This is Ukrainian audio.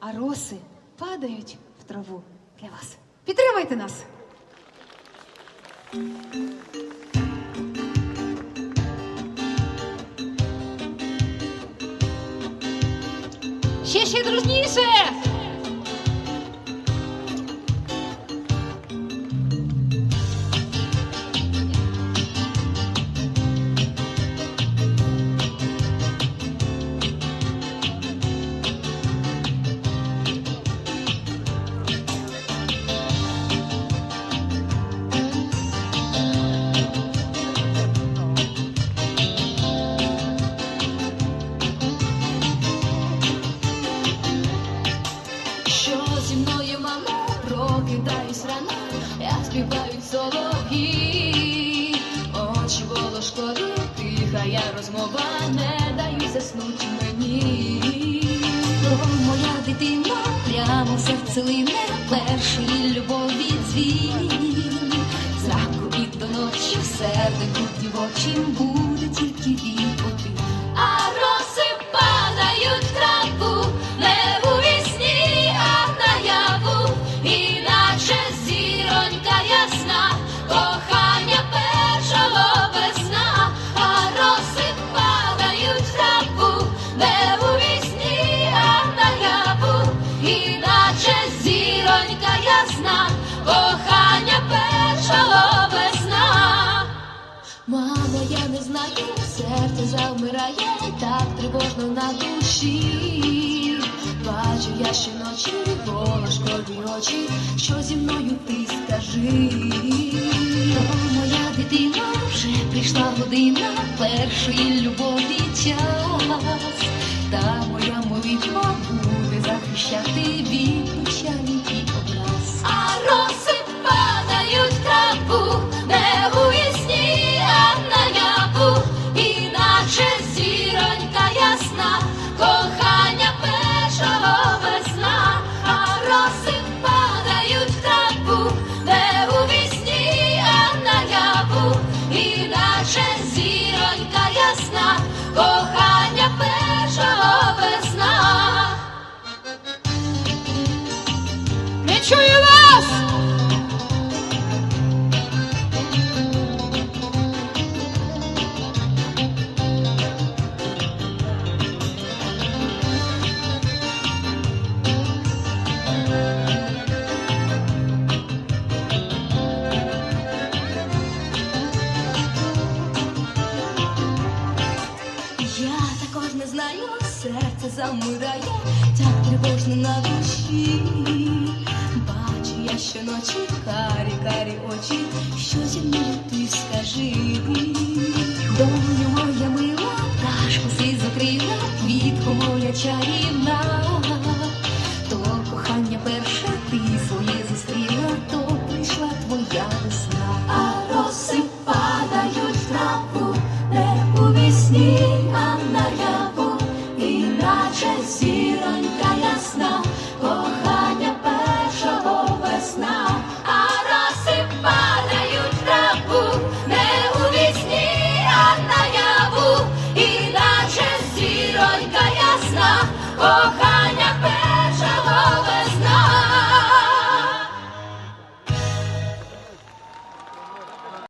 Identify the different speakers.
Speaker 1: а роси падають в траву для вас. Підтримайте нас! Ще ще дружніше!
Speaker 2: Солов'ї, очі волошкові, тиха я розмова, не даю заснуть мені.
Speaker 3: О, моя дитина прямо серце лине першої любові дзвін. І до ночі в серденьку дівочим буде тільки він
Speaker 2: серце завмирає, так тривожно на душі. Бачу я щоночі волошкові очі, що зі мною ти скажи.
Speaker 3: То моя дитина вже прийшла година першої любові час. Та моя молитва буде захищати
Speaker 2: Не
Speaker 1: чую вас!
Speaker 3: Я також не знаю, серце замирає, так тривожно на душі. Щоночі карі, карі очі, що зі мною ти скажи. Доню моя мила, пташку си закрила, квітко моя чарівна. То кохання перше ти своє зустріла, то прийшла твоя весна.
Speaker 2: А роси падають в траву, не у вісні,